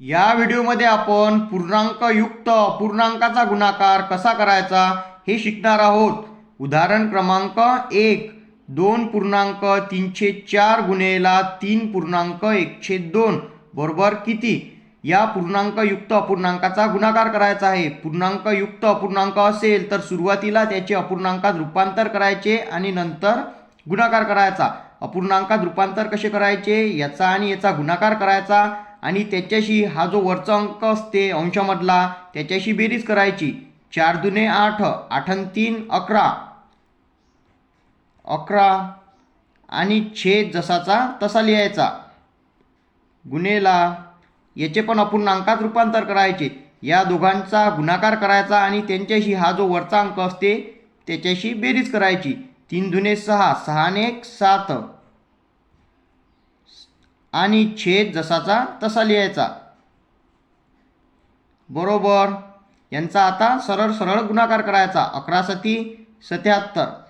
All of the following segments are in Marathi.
या व्हिडिओमध्ये आपण पूर्णांकयुक्त अपूर्णांकाचा गुणाकार कसा करायचा हे शिकणार आहोत. उदाहरण क्रमांक एक दोन पूर्णांक तीनशे चार गुणेला तीन पूर्णांक एकशे दोन. बरोबर किती? या पूर्णांकयुक्त अपूर्णांकाचा गुणाकार करायचा आहे. पूर्णांकयुक्त अपूर्णांक असेल तर सुरुवातीला त्याचे अपूर्णांकात रूपांतर करायचे आणि नंतर गुणाकार करायचा. अपूर्णांकात रूपांतर कसे करायचे? याचा आणि याचा गुणाकार करायचा. आणि त्याच्याशी हा जो वरचा अंक असते अंशामधला त्याच्याशी बेरीज करायची. चार दुने आठ आठ तीन अकरा. अकरा. आणि छेद जसाचा तसा लिहायचा. गुन्हेला याचे पण अपूर्णांकात रूपांतर करायचे. या दोघांचा गुणाकार करायचा आणि त्यांच्याशी हा जो वरचा अंक असते त्याच्याशी बेरीज करायची. तीन दुने सहा सहाने एक सात. आणि छेद जसाचा तसा लिहायचा. बरोबर. यांचा आता सरळ सरळ गुणाकार करायचा. अकरा सती सत्याहत्तर.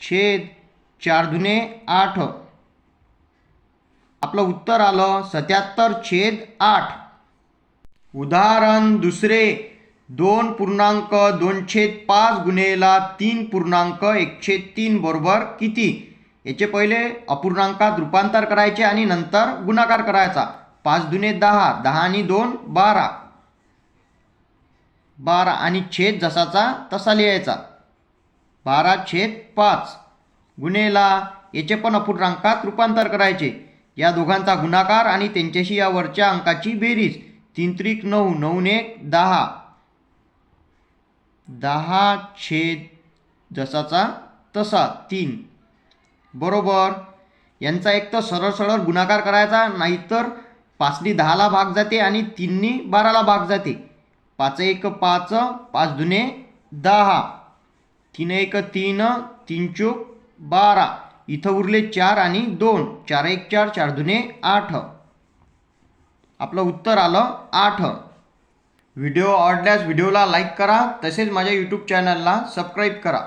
छेद चार दुने आठ. आपलं उत्तर आलं. सत्याहत्तर छेद आठ. उदाहरण दुसरे. दोन पूर्णांक दोन छेद पाच गुणेला तीन पूर्णांक एकशे तीन बरोबर किती? याचे पहिले अपूर्णांकात रूपांतर करायचे आणि नंतर गुणाकार करायचा. पाच दुने दहा दहा आणि दोन बारा. बारा आणि छेद जसाचा तसा लिहायचा. बारा छेद पाच. गुन्हेला याचे पण अपूर्णांकात रूपांतर करायचे. या दोघांचा गुणाकार आणि त्यांच्याशी या वरच्या अंकाची बेरीज. तीन त्रिक नऊ नऊ एक दहा. दहा छेद जसाचा तसा तीन. बरोबर. यांचा एक तर सरळ सरळ गुणाकार करायचा नाहीतर पाचनी दहाला भाग जाते आणि तीननी बाराला भाग जाते. पाच एक पाच पाच दुने दहा. तीन एक तीन तीन चोक बारा. इथं उरले चार आणि दोन. चार एक चार चार दुने आठ. आपलं उत्तर आलं आठ. व्हिडिओ आवडल्यास व्हिडिओला लाईक करा तसेच माझ्या यूट्यूब चॅनलला सबस्क्राईब करा.